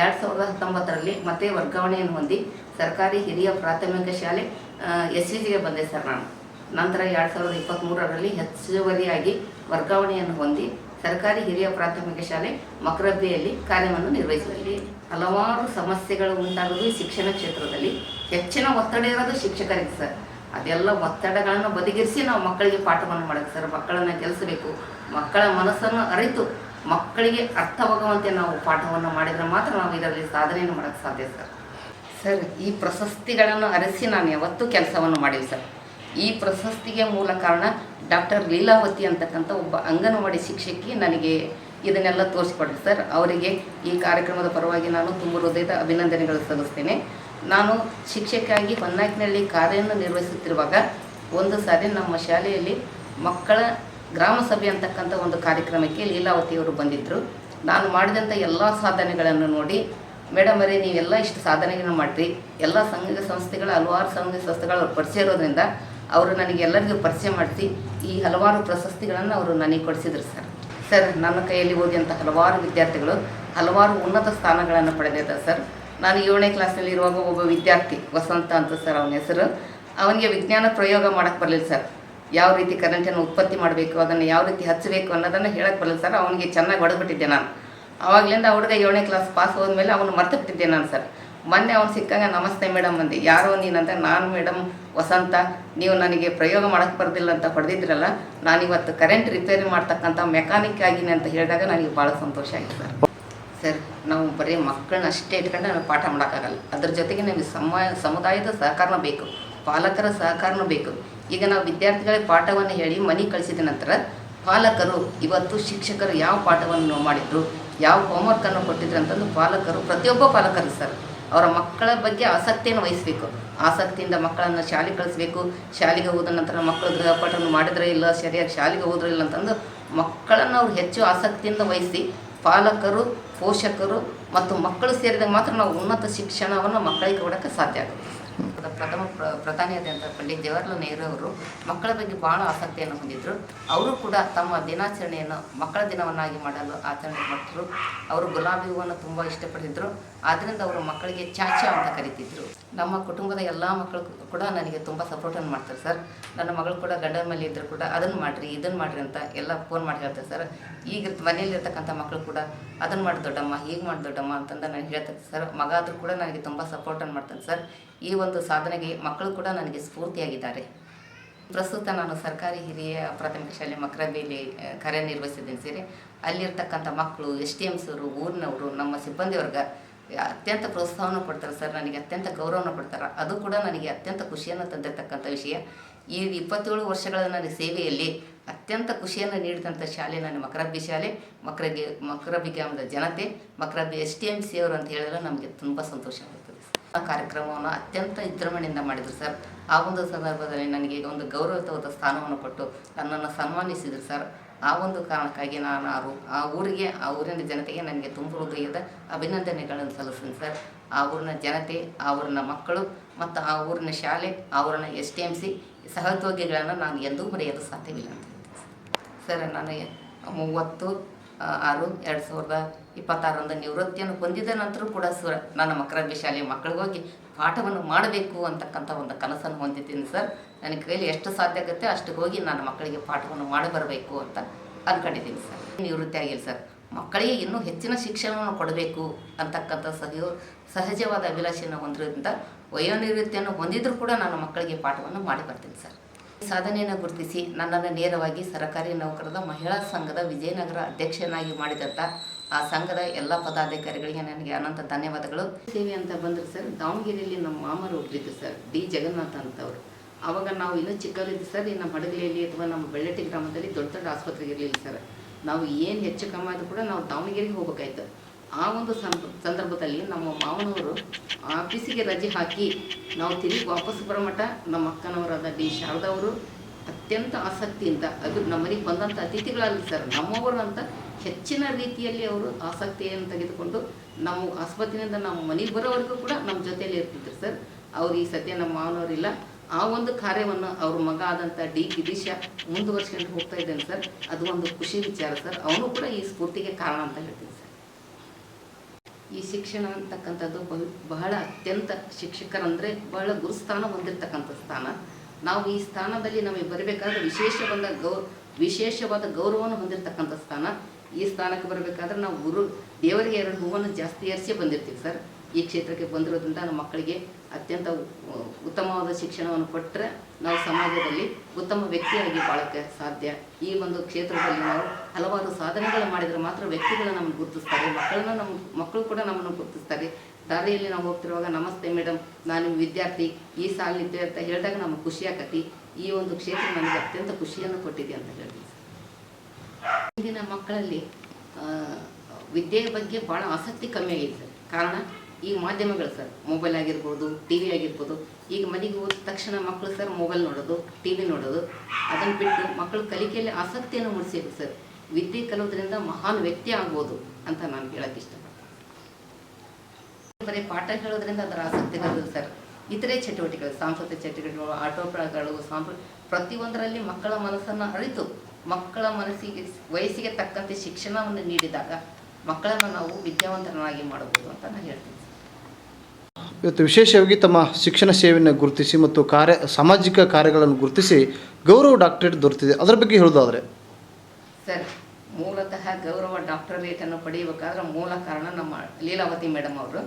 ಎರಡು ಸಾವಿರದ ಹತ್ತೊಂಬತ್ತರಲ್ಲಿ ಮತ್ತೆ ವರ್ಗಾವಣೆಯನ್ನು ಹೊಂದಿ ಸರ್ಕಾರಿ ಹಿರಿಯ ಪ್ರಾಥಮಿಕ ಶಾಲೆ ಎಸ್ ವಿ ಜಿಗೆ ಬಂದೆ ಸರ್ ನಾನು. ನಂತರ ಎರಡು ಸಾವಿರದ ಇಪ್ಪತ್ತ್ಮೂರರಲ್ಲಿ ಹೆಚ್ಚುವರಿಯಾಗಿ ವರ್ಗಾವಣೆಯನ್ನು ಹೊಂದಿ ಸರ್ಕಾರಿ ಹಿರಿಯ ಪ್ರಾಥಮಿಕ ಶಾಲೆ ಮಕ್ರಬ್ಬಿಯಲ್ಲಿ ಕಾರ್ಯವನ್ನು ನಿರ್ವಹಿಸುವಲ್ಲಿ ಹಲವಾರು ಸಮಸ್ಯೆಗಳು ಉಂಟಾಗುವುದು ಶಿಕ್ಷಣ ಕ್ಷೇತ್ರದಲ್ಲಿ. ಹೆಚ್ಚಿನ ಒತ್ತಡ ಇರೋದು ಶಿಕ್ಷಕರಿಗೆ ಸರ್. ಅದೆಲ್ಲ ಒತ್ತಡಗಳನ್ನು ಬದಿಗಿರಿಸಿ ನಾವು ಮಕ್ಕಳಿಗೆ ಪಾಠವನ್ನು ಮಾಡಬೇಕು ಸರ್. ಮಕ್ಕಳನ್ನು ಕೆಲಸಬೇಕು. ಮಕ್ಕಳ ಮನಸ್ಸನ್ನು ಅರಿತು ಮಕ್ಕಳಿಗೆ ಅರ್ಥವಾಗುವಂತೆ ನಾವು ಪಾಠವನ್ನು ಮಾಡಿದರೆ ಮಾತ್ರ ನಾವು ಇದರಲ್ಲಿ ಸಾಧನೆಯನ್ನು ಮಾಡೋಕ್ಕೆ ಸಾಧ್ಯ ಸರ್. ಸರ್, ಈ ಪ್ರಶಸ್ತಿಗಳನ್ನು ಅರಸಿ ನಾನು ಯಾವತ್ತೂ ಕೆಲಸವನ್ನು ಮಾಡಿಲ್ಲ ಸರ್. ಈ ಪ್ರಶಸ್ತಿಗೆ ಮೂಲ ಕಾರಣ ಡಾಕ್ಟರ್ ಲೀಲಾವತಿ ಅಂತಕ್ಕಂಥ ಒಬ್ಬ ಅಂಗನವಾಡಿ ಶಿಕ್ಷಕಿ ನನಗೆ ಇದನ್ನೆಲ್ಲ ತೋರಿಸ್ಕೊಡ್ರಿ ಸರ್. ಅವರಿಗೆ ಈ ಕಾರ್ಯಕ್ರಮದ ಪರವಾಗಿ ನಾನು ತುಂಬ ಹೃದಯದ ಅಭಿನಂದನೆಗಳು ಸಲ್ಲಿಸ್ತೇನೆ. ನಾನು ಶಿಕ್ಷಕಿಯಾಗಿ ಹೊನ್ನಾಕಿನಲ್ಲಿ ಕಾರ್ಯವನ್ನು ನಿರ್ವಹಿಸುತ್ತಿರುವಾಗ ಒಂದು ಸಾರಿ ನಮ್ಮ ಶಾಲೆಯಲ್ಲಿ ಮಕ್ಕಳ ಗ್ರಾಮ ಸಭೆ ಅಂತಕ್ಕಂಥ ಒಂದು ಕಾರ್ಯಕ್ರಮಕ್ಕೆ ಲೀಲಾವತಿಯವರು ಬಂದಿದ್ದರು ನಾನು ಮಾಡಿದಂಥ ಎಲ್ಲ ಸಾಧನೆಗಳನ್ನು ನೋಡಿ ಮೇಡಮ್ ಅವರೇ, ನೀವೆಲ್ಲ ಇಷ್ಟು ಸಾಧನೆಗಳನ್ನು ಮಾಡಿರಿ. ಎಲ್ಲ ಸಂಘ ಸಂಸ್ಥೆಗಳ, ಹಲವಾರು ಸಂಘ ಸಂಸ್ಥೆಗಳು ಅವ್ರು ಪರಿಚಯ ಇರೋದ್ರಿಂದ ಅವರು ನನಗೆ ಎಲ್ಲರಿಗೂ ಪರಿಚಯ ಮಾಡಿಸಿ, ಈ ಹಲವಾರು ಪ್ರಶಸ್ತಿಗಳನ್ನು ಅವರು ನನಗೆ ಕೊಡಿಸಿದ್ರು ಸರ್. ಸರ್, ನನ್ನ ಕೈಯಲ್ಲಿ ಓದಿದಂಥ ಹಲವಾರು ವಿದ್ಯಾರ್ಥಿಗಳು ಹಲವಾರು ಉನ್ನತ ಸ್ಥಾನಗಳನ್ನು ಪಡೆದಿದ್ದಾರೆ ಸರ್. ನಾನು ಏಳನೇ ಕ್ಲಾಸ್ನಲ್ಲಿ ಇರುವಾಗ ಒಬ್ಬ ವಿದ್ಯಾರ್ಥಿ, ವಸಂತ ಅಂತ ಸರ್ ಅವನ ಹೆಸರು. ಅವನಿಗೆ ವಿಜ್ಞಾನ ಪ್ರಯೋಗ ಮಾಡೋಕ್ಕೆ ಬರಲಿಲ್ಲ ಸರ್ ಯಾವ ರೀತಿ ಕರೆಂಟನ್ನು ಉತ್ಪತ್ತಿ ಮಾಡಬೇಕು, ಅದನ್ನು ಯಾವ ರೀತಿ ಹಚ್ಚಬೇಕು ಅನ್ನೋದನ್ನು ಹೇಳಕ್ಕೆ ಬರಲಿಲ್ಲ ಸರ್ ಅವನಿಗೆ ಚೆನ್ನಾಗಿ ಹೊಡೆದ್ಬಿಟ್ಟಿದ್ದೆ ನಾನು. ಆವಾಗಲಿಂದ ಹುಡುಗ ಏಳನೇ ಕ್ಲಾಸ್ ಪಾಸ್ ಹೋದ್ಮೇಲೆ ಅವನು ಮರ್ತು ಬಿಟ್ಟಿದ್ದೆ ನಾನು ಸರ್ ಮೊನ್ನೆ ಅವ್ನು ಸಿಕ್ಕಾಗ, ನಮಸ್ತೆ ಮೇಡಮ್ ಅಂದೆ. ಯಾರೋ ನೀನಂತ ನಾನು ಮೇಡಮ್ ವಸಂತ. ನೀವು ನನಗೆ ಪ್ರಯೋಗ ಮಾಡೋಕ್ಕೆ ಬರ್ದಿಲ್ಲ ಅಂತ ಹೊಡೆದಿದ್ರಲ್ಲ, ನಾನಿವತ್ತು ಕರೆಂಟ್ ರಿಪೇರಿ ಮಾಡ್ತಕ್ಕಂಥ ಮೆಕ್ಯಾನಿಕ್ ಆಗಿನಿ ಅಂತ ಹೇಳಿದಾಗ ನನಗೆ ಭಾಳ ಸಂತೋಷ ಆಯಿತು ಸರ್ ಸರ್, ನಾವು ಬರೀ ಮಕ್ಕಳನ್ನ ಅಷ್ಟೇ ಇಟ್ಕೊಂಡು ನಾವು ಪಾಠ ಮಾಡೋಕ್ಕಾಗಲ್ಲ. ಅದ್ರ ಜೊತೆಗೆ ನಮಗೆ ಸಮ, ಸಮುದಾಯದ ಸಹಕಾರನೂ ಬೇಕು, ಪಾಲಕರ ಸಹಕಾರನೂ ಬೇಕು. ಈಗ ನಾವು ವಿದ್ಯಾರ್ಥಿಗಳಿಗೆ ಪಾಠವನ್ನು ಹೇಳಿ ಮನೆ ಕಳಿಸಿದ ನಂತರ ಪಾಲಕರು, ಇವತ್ತು ಶಿಕ್ಷಕರು ಯಾವ ಪಾಠವನ್ನು ಮಾಡಿದ್ರು, ಯಾವ ಹೋಮ್ವರ್ಕನ್ನು ಕೊಟ್ಟಿದ್ರು ಅಂತಂದು ಪಾಲಕರು, ಪ್ರತಿಯೊಬ್ಬ ಪಾಲಕರು ಸರ್, ಅವರ ಮಕ್ಕಳ ಬಗ್ಗೆ ಆಸಕ್ತಿಯನ್ನು ವಹಿಸಬೇಕು. ಆಸಕ್ತಿಯಿಂದ ಮಕ್ಕಳನ್ನು ಶಾಲೆಗೆ ಕಳಿಸ್ಬೇಕು. ಶಾಲೆಗೆ ಹೋದ ನಂತರ ಮಕ್ಕಳು ಗೃಹಪಾಠವನ್ನು ಮಾಡಿದ್ರೆ ಇಲ್ಲ, ಸರಿಯಾಗಿ ಶಾಲೆಗೆ ಹೋದ್ರೆ ಇಲ್ಲ ಅಂತಂದು ಮಕ್ಕಳನ್ನು ಅವ್ರು ಹೆಚ್ಚು ಆಸಕ್ತಿಯಿಂದ ವಹಿಸಿ ಪಾಲಕರು ಪೋಷಕರು ಮತ್ತು ಮಕ್ಕಳು ಸೇರಿದಾಗ ಮಾತ್ರ ನಾವು ಉನ್ನತ ಶಿಕ್ಷಣವನ್ನು ಮಕ್ಕಳಿಗೆ ಕೊಡೋಕ್ಕೆ ಸಾಧ್ಯ ಆಗುತ್ತೆ. ಪ್ರಥಮ ಪ್ರ ಪ್ರಧಾನಿಯಾದಂಥ ಪಂಡಿತ್ ಜವಾಹರ್ಲಾಲ್ ನೆಹರು ಅವರು ಮಕ್ಕಳ ಬಗ್ಗೆ ಭಾಳ ಆಸಕ್ತಿಯನ್ನು ಹೊಂದಿದ್ರು. ಅವರು ಕೂಡ ತಮ್ಮ ದಿನಾಚರಣೆಯನ್ನು ಮಕ್ಕಳ ದಿನವನ್ನಾಗಿ ಮಾಡಲು ಆಚರಣೆ ಮಾಡಿದ್ರು ಅವರು ಗುಲಾಬಿ ಹೂವನ್ನು ತುಂಬ ಇಷ್ಟಪಡ್ತಿದ್ರು. ಆದ್ದರಿಂದ ಅವರು ಮಕ್ಕಳಿಗೆ ಚಾಚಾ ಅಂತ ಕರಿತಿದ್ರು. ನಮ್ಮ ಕುಟುಂಬದ ಎಲ್ಲ ಮಕ್ಕಳು ಕೂಡ ನನಗೆ ತುಂಬ ಸಪೋರ್ಟನ್ನು ಮಾಡ್ತಾರೆ ಸರ್. ನನ್ನ ಮಗಳು ಕೂಡ ಗಂಡನ ಮೇಲೆ ಇದ್ದರೂ ಕೂಡ ಅದನ್ನು ಮಾಡಿರಿ, ಇದನ್ನು ಮಾಡಿರಿ ಅಂತ ಎಲ್ಲ ಫೋನ್ ಮಾಡಿ ಹೇಳ್ತಾರೆ ಸರ್. ಈಗ ಮನೆಯಲ್ಲಿರ್ತಕ್ಕಂಥ ಮಕ್ಕಳು ಕೂಡ ಅದನ್ನು ಮಾಡಿ ದೊಡ್ಡಮ್ಮ, ಹೀಗೆ ಮಾಡಿ ದೊಡ್ಡಮ್ಮ ಅಂತಂದು ನಾನು ಹೇಳ್ತಾರೆ ಸರ್. ಮಗ ಆದರೂ ಕೂಡ ನನಗೆ ತುಂಬ ಸಪೋರ್ಟನ್ನು ಮಾಡ್ತಾನೆ ಸರ್. ಈ ಒಂದು ಸಾಧನೆಗೆ ಮಕ್ಕಳು ಕೂಡ ನನಗೆ ಸ್ಫೂರ್ತಿಯಾಗಿದ್ದಾರೆ. ಪ್ರಸ್ತುತ ನಾನು ಸರ್ಕಾರಿ ಹಿರಿಯ ಪ್ರಾಥಮಿಕ ಶಾಲೆ ಮಕ್ರಬೇಲಿ ಕಾರ್ಯನಿರ್ವಹಿಸಿದ್ದೇನೆ ಸೇರಿ ಅಲ್ಲಿರ್ತಕ್ಕಂಥ ಮಕ್ಕಳು, ಎಸ್ ಟಿ ಎಮ್ಸವರು ಊರಿನವರು, ನಮ್ಮ ಸಿಬ್ಬಂದಿ ವರ್ಗ ಅತ್ಯಂತ ಪ್ರೋತ್ಸಾಹವನ್ನು ಕೊಡ್ತಾರೆ ಸರ್, ನನಗೆ ಅತ್ಯಂತ ಗೌರವನ ಕೊಡ್ತಾರೆ. ಅದು ಕೂಡ ನನಗೆ ಅತ್ಯಂತ ಖುಷಿಯನ್ನು ತಂದಿರತಕ್ಕಂಥ ವಿಷಯ. ಈ ಇಪ್ಪತ್ತೇಳು ವರ್ಷಗಳ ನನ್ನ ಸೇವೆಯಲ್ಲಿ ಅತ್ಯಂತ ಖುಷಿಯನ್ನು ನೀಡಿದಂಥ ಶಾಲೆ ನನ್ನ ಮಕರಬ್ಬಿ ಶಾಲೆ ಮಕರಬ್ಬಿ ಮಕರಬ್ಬಿ ಗ್ರಾಮದ ಜನತೆ Makarabbi S T M C ಅವರು ಅಂತ ಹೇಳಿದ್ರೆ ನಮಗೆ ತುಂಬ ಸಂತೋಷ ಆಗುತ್ತದೆ ಆ ಕಾರ್ಯಕ್ರಮವನ್ನು ಅತ್ಯಂತ ವಿಜೃಂಭಣೆಯಿಂದ ಮಾಡಿದರು ಸರ್. ಆ ಒಂದು ಸಂದರ್ಭದಲ್ಲಿ ನನಗೆ ಒಂದು ಗೌರವಯುತವಾದ ಸ್ಥಾನವನ್ನು ಕೊಟ್ಟು ನನ್ನನ್ನು ಸನ್ಮಾನಿಸಿದರು ಸರ್. ಆ ಒಂದು ಕಾರಣಕ್ಕಾಗಿ ನಾನು ಆ ಆ ಊರಿಗೆ ಆ ಊರಿನ ಜನತೆಗೆ ನನಗೆ ತುಂಬ ಹೃದಯದ ಅಭಿನಂದನೆಗಳನ್ನು ಸಲ್ಲಿಸ್ತೀನಿ ಸರ್. ಆ ಊರಿನ ಜನತೆ ಆ ಊರಿನ ಮಕ್ಕಳು ಮತ್ತು ಆ ಊರಿನ ಶಾಲೆ ಆ ಊರಿನ ಎಸ್ ಟಿ ಎಂ ಸಿ ಸಹೋದ್ಯೋಗಿಗಳನ್ನು ನಾನು ಎಂದೂ ಮರೆಯಲು ಸಾಧ್ಯವಿಲ್ಲ ಅಂತ ಹೇಳ್ತೀನಿ ಸರ್. ನನಗೆ ಮೂವತ್ತು ಆ, ಆರು ಎರಡು ಸಾವಿರದ ಇಪ್ಪತ್ತಾರರಂದು ನಿವೃತ್ತಿಯನ್ನು ಹೊಂದಿದ ನಂತರ ಕೂಡ ಸರ್, ನನ್ನ ಮಕ್ಕಳ ಶಾಲೆಯ ಮಕ್ಕಳಿಗೋಗಿ ಪಾಠವನ್ನು ಮಾಡಬೇಕು ಅಂತಕ್ಕಂಥ ಒಂದು ಕನಸನ್ನು ಹೊಂದಿದ್ದೀನಿ ಸರ್. ನನ್ನ ಕೈಲಿ ಎಷ್ಟು ಸಾಧ್ಯ ಆಗುತ್ತೆ ಅಷ್ಟು ಹೋಗಿ ನನ್ನ ಮಕ್ಕಳಿಗೆ ಪಾಠವನ್ನು ಮಾಡಿ ಬರಬೇಕು ಅಂತ ಅಂದ್ಕೊಂಡಿದ್ದೀನಿ ಸರ್. ನಿವೃತ್ತಿ ಆಗಿಲ್ಲ ಸರ್. ಮಕ್ಕಳಿಗೆ ಇನ್ನೂ ಹೆಚ್ಚಿನ ಶಿಕ್ಷಣವನ್ನು ಕೊಡಬೇಕು ಅಂತಕ್ಕಂಥ ಸದ್ಯ ಸಹಜವಾದ ಅಭಿಲಾಷೆಯನ್ನು ಹೊಂದಿರೋದ್ರಿಂದ ವಯೋನಿವೃತ್ತಿಯನ್ನು ಹೊಂದಿದ್ರೂ ಕೂಡ ನಾನು ಮಕ್ಕಳಿಗೆ ಪಾಠವನ್ನು ಮಾಡಿ ಬರ್ತೀನಿ ಸರ್. ಸಾಧನೆಯನ್ನು ಗುರುತಿಸಿ ನನ್ನನ್ನು ನೇರವಾಗಿ ಸರಕಾರಿ ನೌಕರರ ಮಹಿಳಾ ಸಂಘದ ವಿಜಯನಗರ ಅಧ್ಯಕ್ಷನಾಗಿ ಮಾಡಿದಂಥ ಆ ಸಂಘದ ಎಲ್ಲ ಪದಾಧಿಕಾರಿಗಳಿಗೆ ನನಗೆ ಅನಂತ ಧನ್ಯವಾದಗಳು. ಸೇವೆ ಅಂತ ಬಂದ್ರೆ ಸರ್, ದಾವಣಗೆರೆಯಲ್ಲಿ ನಮ್ಮ ಮಾಮರು ಹುಟ್ಟಿದ್ದು ಸರ್, ಡಿ. ಜಗನ್ನಾಥ್ ಅಂತವರು. ಅವಾಗ ನಾವು ಇನ್ನೂ ಚಿಕ್ಕವರಿದ್ದು ಸರ್ ನಮ್ಮ ಹಡಗಲಿಯಲ್ಲಿ ಅಥವಾ ನಮ್ಮ ಬೆಳ್ಳಟ್ಟಿ ಗ್ರಾಮದಲ್ಲಿ ದೊಡ್ಡ ದೊಡ್ಡ ಆಸ್ಪತ್ರೆಗೆ ಇರಲಿಲ್ಲ ಸರ್. ನಾವು ಏನು ಹೆಚ್ಚು ಕಮ್ಮಿ ಆದರೂ ಕೂಡ ನಾವು ದಾವಣಗೆರೆಗೆ ಹೋಗ್ಬೇಕಾಯ್ತು. ಆ ಒಂದು ಸಂದ- ಸಂದರ್ಭದಲ್ಲಿ ನಮ್ಮ ಮಾವನವರು ಆಫೀಸಿಗೆ ರಜೆ ಹಾಕಿ ನಾವು ತಿರುಗಿ ವಾಪಸ್ ಬರೋ ಮಟ್ಟ ನಮ್ಮ ಅಕ್ಕನವರಾದ ಡಿ. ಅವರು ಅತ್ಯಂತ ಆಸಕ್ತಿಯಿಂದ, ಅದು ನಮ್ಮನಿಗೆ ಮನೆಗೆ ಬಂದಂಥ ಅತಿಥಿಗಳಲ್ಲಿ ಸರ್ ನಮ್ಮವರು ಅಂತ ಹೆಚ್ಚಿನ ರೀತಿಯಲ್ಲಿ ಅವರು ಆಸಕ್ತಿಯನ್ನು ತೆಗೆದುಕೊಂಡು ನಮ್ಮ ಆಸ್ಪತ್ರೆಯಿಂದ ನಮ್ಮ ಮನೆಗೆ ಬರೋವರೆಗೂ ಕೂಡ ನಮ್ಮ ಜೊತೆಯಲ್ಲಿ ಇರ್ತಿದ್ರು ಸರ್. ಅವ್ರು ಈ ಸದ್ಯ ನಮ್ಮ ಮಾವನವರಿಲ್ಲ ಆ ಒಂದು ಕಾರ್ಯವನ್ನು ಅವ್ರ ಮಗ ಆದಂಥ ಡಿ. ಗಿರೀಶ ಮುಂದುವರ್ಸ್ಕೊಂಡು ಹೋಗ್ತಾ ಇದ್ದೇನೆ ಸರ್. ಅದು ಒಂದು ಖುಷಿ ವಿಚಾರ ಸರ್. ಅವನು ಕೂಡ ಈ ಸ್ಫೂರ್ತಿಗೆ ಕಾರಣ ಅಂತ ಹೇಳ್ತೀನಿ ಈ ಶಿಕ್ಷಣ ಅಂತಕ್ಕಂಥದ್ದು ಬಹು- ಬಹಳ ಅತ್ಯಂತ ಶಿಕ್ಷಕರಂದರೆ ಬಹಳ ಗುರುಸ್ಥಾನ ಹೊಂದಿರತಕ್ಕಂಥ ಸ್ಥಾನ. ನಾವು ಈ ಸ್ಥಾನದಲ್ಲಿ ನಮಗೆ ಬರಬೇಕಾದ್ರೆ ವಿಶೇಷವಾದ ಗೌ, ವಿಶೇಷವಾದ ಗೌರವವನ್ನು ಹೊಂದಿರತಕ್ಕಂಥ ಸ್ಥಾನ. ಈ ಸ್ಥಾನಕ್ಕೆ ಬರಬೇಕಾದ್ರೆ ನಾವು ಗುರು, ದೇವರಿಗೆ ಎರಡು ಹೂವನ್ನು ಜಾಸ್ತಿ ಏರಿಸಿ ಬಂದಿರ್ತೀವಿ ಸರ್. ಈ ಕ್ಷೇತ್ರಕ್ಕೆ ಬಂದಿರೋದ್ರಿಂದ ನಮ್ಮ ಮಕ್ಕಳಿಗೆ ಅತ್ಯಂತ ಉತ್ತಮವಾದ ಶಿಕ್ಷಣವನ್ನು ಕೊಟ್ಟರೆ ನಾವು ಸಮಾಜದಲ್ಲಿ ಉತ್ತಮ ವ್ಯಕ್ತಿಯಾಗಿ ಬಾಳಕ್ಕೆ ಸಾಧ್ಯ. ಈ ಒಂದು ಕ್ಷೇತ್ರದಲ್ಲಿ ನಾವು ಹಲವಾರು ಸಾಧನೆಗಳನ್ನು ಮಾಡಿದರೆ ಮಾತ್ರ ವ್ಯಕ್ತಿಗಳು ನಮ್ಮನ್ನು ಗುರುತಿಸ್ತಾರೆ, ಮಕ್ಕಳನ್ನ ನಮ್ಮ ಮಕ್ಕಳು ಕೂಡ ನಮ್ಮನ್ನು ಗುರುತಿಸ್ತಾರೆ. ದಾರಿಯಲ್ಲಿ ನಾವು ಹೋಗ್ತಿರುವಾಗ, ನಮಸ್ತೆ ಮೇಡಮ್ ನಾನು ವಿದ್ಯಾರ್ಥಿ, ಈ ಸಾಲಿದ್ದೆ ಅಂತ ಹೇಳಿದಾಗ ನಮಗೆ ಖುಷಿ ಆಕತಿ. ಈ ಒಂದು ಕ್ಷೇತ್ರ ನನಗೆ ಅತ್ಯಂತ ಖುಷಿಯನ್ನು ಕೊಟ್ಟಿದೆ ಅಂತ ಹೇಳಿ ಇಂದಿನ ಮಕ್ಕಳಲ್ಲಿ ವಿದ್ಯೆಯ ಬಗ್ಗೆ ಭಾಳ ಆಸಕ್ತಿ ಕಮ್ಮಿ ಆಗಿದೆ. ಕಾರಣ ಈ ಮಾಧ್ಯಮಗಳು ಸರ್ ಮೊಬೈಲ್ ಆಗಿರ್ಬೋದು ಟಿ ವಿ ಆಗಿರ್ಬೋದು, ಈಗ ಮನೆಗೆ ಹೋದ ತಕ್ಷಣ ಮಕ್ಕಳು ಸರ್ ಮೊಬೈಲ್ ನೋಡೋದು ಟಿ ವಿ ನೋಡೋದು, ಅದನ್ನು ಬಿಟ್ಟು ಮಕ್ಕಳು ಕಲಿಕೆಯಲ್ಲಿ ಆಸಕ್ತಿಯನ್ನು ಮೂಡಿಸಬೇಕು ಸರ್. ವಿದ್ಯೆ ಕಲಿಯೋದ್ರಿಂದ ಮಹಾನ್ ವ್ಯಕ್ತಿ ಆಗ್ಬೋದು ಅಂತ ನಾನು ಹೇಳಕ್ಕೆ ಇಷ್ಟಪಡ್ತೀನಿ. ಬರೀ ಪಾಠ ಹೇಳೋದ್ರಿಂದ ಅದರ ಆಸಕ್ತಿ ಬರೋದು ಸರ್. ಇತರೆ ಚಟುವಟಿಕೆಗಳು, ಸಾಂಸ್ಕೃತಿಕ ಚಟುವಟಿಕೆಗಳು ಆಟೋಪಗಳು ಸಾಂಪ್ರ, ಪ್ರತಿಯೊಂದರಲ್ಲಿ ಮಕ್ಕಳ ಮನಸ್ಸನ್ನು ಅರಿತು, ಮಕ್ಕಳ ಮನಸ್ಸಿಗೆ, ವಯಸ್ಸಿಗೆ ತಕ್ಕಂತೆ ಶಿಕ್ಷಣವನ್ನು ನೀಡಿದಾಗ ಮಕ್ಕಳನ್ನು ನಾವು ವಿದ್ಯಾವಂತರನ್ನಾಗಿ ಮಾಡಬಹುದು ಅಂತ ನಾನು ಹೇಳ್ತೀನಿ. ಇವತ್ತು ವಿಶೇಷವಾಗಿ ತಮ್ಮ ಶಿಕ್ಷಣ ಸೇವೆಯನ್ನು ಗುರುತಿಸಿ ಮತ್ತು ಕಾರ್ಯ, ಸಾಮಾಜಿಕ ಕಾರ್ಯಗಳನ್ನು ಗುರುತಿಸಿ ಗೌರವ ಡಾಕ್ಟರೇಟ್ ದೊರೆತಿದೆ. ಅದರ ಬಗ್ಗೆ ಹೇಳೋದಾದರೆ ಸರ್, ಮೂಲತಃ ಗೌರವ ಡಾಕ್ಟರೇಟನ್ನು ಪಡೆಯಬೇಕಾದ್ರೆ ಮೂಲ ಕಾರಣ ನಮ್ಮ ಲೀಲಾವತಿ ಮೇಡಮ್ ಅವರು.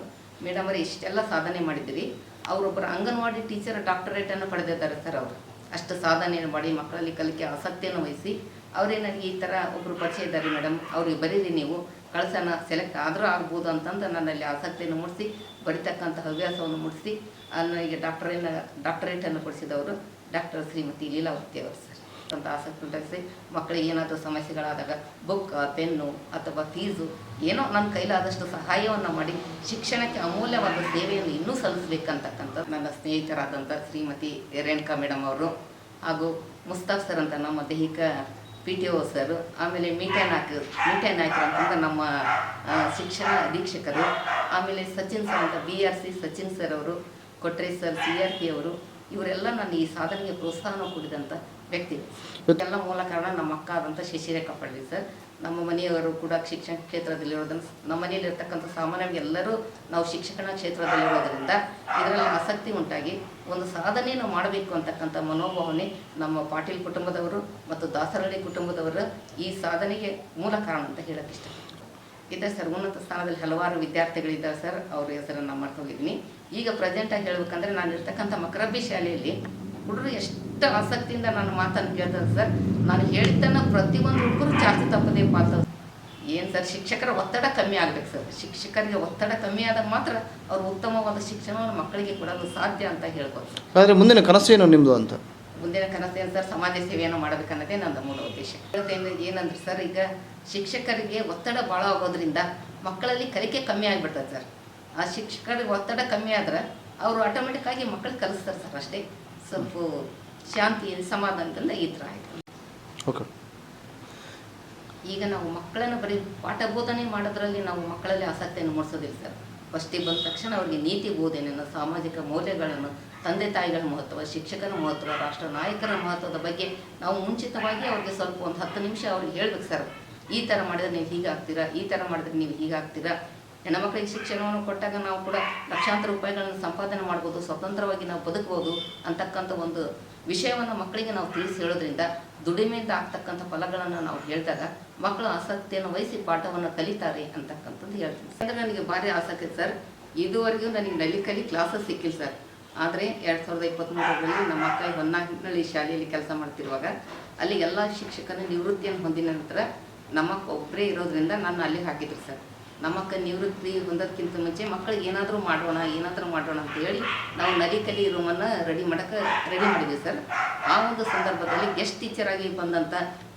ಮೇಡಮ್ ಅವರು, ಇಷ್ಟೆಲ್ಲ ಸಾಧನೆ ಮಾಡಿದ್ದೀರಿ. ಅವರೊಬ್ಬರು ಅಂಗನವಾಡಿ ಟೀಚರ್ ಡಾಕ್ಟರೇಟನ್ನು ಪಡೆದಿದ್ದಾರೆ ಸರ್ ಅವರು. ಅಷ್ಟು ಸಾಧನೆಯನ್ನು ಮಾಡಿ ಮಕ್ಕಳಲ್ಲಿ ಕಲಿಕೆ ಆಸಕ್ತಿಯನ್ನು ವಹಿಸಿ, ಅವರೇ ನನಗೆ ಈ ಥರ ಒಬ್ಬರು ಪರಿಚಯ ಇದ್ದಾರೆ ಮೇಡಮ್. ಅವ್ರಿಗೆ ಬರೀರಿ ನೀವು. ಕಳ್ಸೋಣ ಸೆಲೆಕ್ಟ್ ಆದರೂ ಆಗ್ಬೋದು ಅಂತಂದು ನನ್ನಲ್ಲಿ ಆಸಕ್ತಿಯನ್ನು ಮೂಡಿಸಿ ಬರಿತಕ್ಕಂಥ ಹವ್ಯಾಸವನ್ನು ಮೂಡಿಸಿ ನನಗೆ ಡಾಕ್ಟರೇನ ಡಾಕ್ಟರೇಟನ್ನು ಕೊಡಿಸಿದವರು ಡಾಕ್ಟರ್ ಶ್ರೀಮತಿ ಅವರು ಸರ್. ಅಂತ ಆಸಕ್ತಿ ಉಂಟಾಗಿಸಿ ಮಕ್ಕಳಿಗೆ ಏನಾದರೂ ಸಮಸ್ಯೆಗಳಾದಾಗ ಬುಕ್ ಪೆನ್ನು ಅಥವಾ ಫೀಸು ಏನೋ ನನ್ನ ಕೈಲಾದಷ್ಟು ಸಹಾಯವನ್ನು ಮಾಡಿ ಶಿಕ್ಷಣಕ್ಕೆ ಅಮೂಲ್ಯವಾದ ಸೇವೆಯನ್ನು ಇನ್ನೂ ಸಲ್ಲಿಸಬೇಕಂತಕ್ಕಂಥ ನನ್ನ ಸ್ನೇಹಿತರಾದಂಥ ಶ್ರೀಮತಿ ರೇಣುಕಾ ಮೇಡಮ್ ಅವರು ಹಾಗೂ ಮುಸ್ತಾಫ್ ಸರ್ ಅಂತ ನಮ್ಮ ದೈಹಿಕ ಪಿ ಟಿ ಒ ಸರ್ ಆಮೇಲೆ ಮೀಟೆ ನಾಯಕ್ ಮೀಟೆ ನಾಯಕರು ಅಂತಂದ್ರೆ ನಮ್ಮ ಶಿಕ್ಷಣ ಅಧೀಕ್ಷಕರು ಆಮೇಲೆ ಸಚಿನ್ ಸರ್ ಅಂತ B R C Sachin sir ಅವರು ಕೊಟ್ರೆ ಸರ್ ಸಿ ಆರ್ ಪಿ ಅವರು ಇವರೆಲ್ಲ ನಾನು ಈ ಸಾಧನೆಗೆ ಪ್ರೋತ್ಸಾಹನ ಕೊಡಿದಂಥ ವ್ಯಕ್ತಿ. ಇದೆಲ್ಲ ಮೂಲ ಕಾರಣ ನಮ್ಮ ಅಕ್ಕ ಆದಂಥ ಶಶಿರೇಖಾ ಪಳ್ಳಿ ಸರ್ ನಮ್ಮ ಮನೆಯವರು ಕೂಡ ಶಿಕ್ಷಣ ಕ್ಷೇತ್ರದಲ್ಲಿರೋದನ್ನು ನಮ್ಮ ಮನೆಯಲ್ಲಿ ಇರ್ತಕ್ಕಂಥ ಸಾಮಾನ್ಯವಾಗಿ ಎಲ್ಲರೂ ನಾವು ಶಿಕ್ಷಣ ಕ್ಷೇತ್ರದಲ್ಲಿರೋದರಿಂದ ಇದರಲ್ಲಿ ಆಸಕ್ತಿ ಉಂಟಾಗಿ ಒಂದು ಸಾಧನೆಯನ್ನು ಮಾಡಬೇಕು ಅಂತಕ್ಕಂಥ ಮನೋಭಾವನೆ ನಮ್ಮ ಪಾಟೀಲ್ ಕುಟುಂಬದವರು ಮತ್ತು ದಾಸರಳ್ಳಿ ಕುಟುಂಬದವರು ಈ ಸಾಧನೆಗೆ ಮೂಲ ಕಾರಣ ಅಂತ ಹೇಳಕ್ಕೆ ಇಷ್ಟ ಇದೆ ಸರ್, ಉನ್ನತ ಸ್ಥಾನದಲ್ಲಿ ಹಲವಾರು ವಿದ್ಯಾರ್ಥಿಗಳಿದ್ದಾರೆ ಸರ್. ಅವ್ರ ಹೆಸರನ್ನು ಮಾಡ್ತಾ ಈಗ ಪ್ರೆಸೆಂಟಾಗಿ ಹೇಳಬೇಕಂದ್ರೆ ನಾನು ಇರ್ತಕ್ಕಂಥ ಮಕರಬ್ಬಿ ಶಾಲೆಯಲ್ಲಿ ಹುಡುಗರು ಎಷ್ಟು ಆಸಕ್ತಿಯಿಂದ ನಾನು ಮಾತನ್ನು ಕೇಳ್ತಾರೆ ಸರ್. ನಾನು ಹೇಳಿದ್ದನ್ನು ಪ್ರತಿಯೊಂದು ಹುಡುಗರು ಜಾಸ್ತಿ ತಪ್ಪದೇ ಪಾತ್ರ ಏನು ಸರ್ ಶಿಕ್ಷಕರ ಒತ್ತಡ ಕಮ್ಮಿ ಆಗ್ಬೇಕು ಸರ್. ಶಿಕ್ಷಕರಿಗೆ ಒತ್ತಡ ಕಮ್ಮಿ ಆದಾಗ ಮಾತ್ರ ಅವರು ಉತ್ತಮವಾದ ಶಿಕ್ಷಣವನ್ನು ಮಕ್ಕಳಿಗೆ ಕೊಡಲು ಸಾಧ್ಯ ಅಂತ ಹೇಳ್ಬೋದು ಆದರೆ ಮುಂದಿನ ಕನಸು ಏನು ನಿಮ್ಮದು ಅಂತ? ಮುಂದಿನ ಕನಸೇನು ಸರ್ ಸಮಾಜ ಸೇವೆಯನ್ನು ಮಾಡಬೇಕನ್ನೋದೇ ನನ್ನ ಮೂಲ ಉದ್ದೇಶ. ಏನಂದ್ರೆ ಸರ್ ಈಗ ಶಿಕ್ಷಕರಿಗೆ ಒತ್ತಡ ಭಾಳ ಆಗೋದ್ರಿಂದ ಮಕ್ಕಳಲ್ಲಿ ಕಲಿಕೆ ಕಮ್ಮಿ ಆಗಿಬಿಡ್ತದೆ ಸರ್. ಆ ಶಿಕ್ಷಕರಿಗೆ ಒತ್ತಡ ಕಮ್ಮಿ ಆದ್ರೆ ಅವರು ಆಟೋಮೆಟಿಕ್ ಆಗಿ ಮಕ್ಕಳು ಕಲಿಸ್ತಾರೆ ಸರ್ ಅಷ್ಟೇ. ಸ್ವಲ್ಪ ಶಾಂತಿ ಸಮಾಧಾನದಿಂದ ಇದ್ರ ಆಯ್ತು. ಓಕೆ. ಈಗ ನಾವು ಮಕ್ಕಳನ್ನು ಬರೀ ಪಾಠ ಬೋಧನೆ ಮಾಡೋದ್ರಲ್ಲಿ ನಾವು ಮಕ್ಕಳಲ್ಲಿ ಆಸಕ್ತಿಯನ್ನು ಮೂಡಿಸೋದಿಲ್ಲ ಸರ್. ಫಸ್ಟಿಗೆ ಬಂದ ತಕ್ಷಣ ಅವರಿಗೆ ನೀತಿ ಬೋಧನೆಯನ್ನು ಸಾಮಾಜಿಕ ಮೌಲ್ಯಗಳನ್ನು ತಂದೆ ತಾಯಿಗಳ ಮಹತ್ವ ಶಿಕ್ಷಕನ ಮಹತ್ವ ರಾಷ್ಟ್ರ ನಾಯಕರ ಮಹತ್ವದ ಬಗ್ಗೆ ನಾವು ಮುಂಚಿತವಾಗಿ ಅವ್ರಿಗೆ ಸ್ವಲ್ಪ ಒಂದು ಹತ್ತು ನಿಮಿಷ ಅವ್ರಿಗೆ ಹೇಳ್ಬೇಕು ಸರ್. ಈ ಥರ ಮಾಡಿದ್ರೆ ನೀವು ಹೀಗಾಗ್ತೀರಾ ಈ ಥರ ಮಾಡಿದ್ರೆ ನೀವು ಹೀಗಾಗ್ತೀರಾ ಹೆಣ್ಮಕ್ಳಿಗೆ ಶಿಕ್ಷಣವನ್ನು ಕೊಟ್ಟಾಗ ನಾವು ಕೂಡ ಲಕ್ಷಾಂತರ ರೂಪಾಯಿಗಳನ್ನು ಸಂಪಾದನೆ ಮಾಡ್ಬೋದು, ಸ್ವತಂತ್ರವಾಗಿ ನಾವು ಬದುಕ್ಬೋದು ಅಂತಕ್ಕಂಥ ಒಂದು ವಿಷಯವನ್ನು ಮಕ್ಕಳಿಗೆ ನಾವು ತಿಳಿಸಿ ಹೇಳೋದ್ರಿಂದ ದುಡಿಮೆಯಿಂದ ಆಗ್ತಕ್ಕಂಥ ಫಲಗಳನ್ನು ನಾವು ಹೇಳಿದಾಗ ಮಕ್ಕಳು ಆಸಕ್ತಿಯನ್ನು ವಹಿಸಿ ಪಾಠವನ್ನು ಕಲಿತಾರೆ ಅಂತಕ್ಕಂಥದ್ದು ಹೇಳ್ತೀನಿ. ಅಂದರೆ ನನಗೆ ಭಾರಿ ಆಸಕ್ತಿ ಸರ್. ಇದುವರೆಗೂ ನನಗೆ ನಲಿಕಲಿ ಕ್ಲಾಸಸ್ ಸಿಕ್ಕಿಲ್ಲ ಸರ್. ಆದರೆ ಎರಡು ಸಾವಿರದ ಇಪ್ಪತ್ತ್ಮೂರರಲ್ಲಿ ನಮ್ಮ ಅಕ್ಕ ಹೊನ್ನಾಳಿ ಶಾಲೆಯಲ್ಲಿ ಕೆಲಸ ಮಾಡ್ತಿರುವಾಗ ಅಲ್ಲಿ ಎಲ್ಲ ಶಿಕ್ಷಕನ ನಿವೃತ್ತಿಯನ್ನು ಹೊಂದಿದ ನಂತರ ನಮ್ಮ ಒಬ್ಬರೇ ಇರೋದ್ರಿಂದ ನಾನು ಅಲ್ಲಿ ಹಾಕಿದ್ರು ಸರ್. ನಮ್ಮಕ್ಕ ನಿವೃತ್ತಿ ಹೊಂದೋದಕ್ಕಿಂತ ಮುಂಚೆ ಮಕ್ಕಳಿಗೆ ಏನಾದರೂ ಮಾಡೋಣ ಏನಾದರೂ ಮಾಡೋಣ ಅಂತ ಹೇಳಿ ನಾವು ನಲಿ ಕಲಿ ರೂಮನ್ನು ರೆಡಿ ಮಾಡೋಕ್ಕೆ ರೆಡಿ ಮಾಡಿದ್ವಿ ಸರ್. ಆ ಒಂದು ಸಂದರ್ಭದಲ್ಲಿ ಗೆಸ್ಟ್ ಟೀಚರ್ ಆಗಿ ಬಂದಂಥ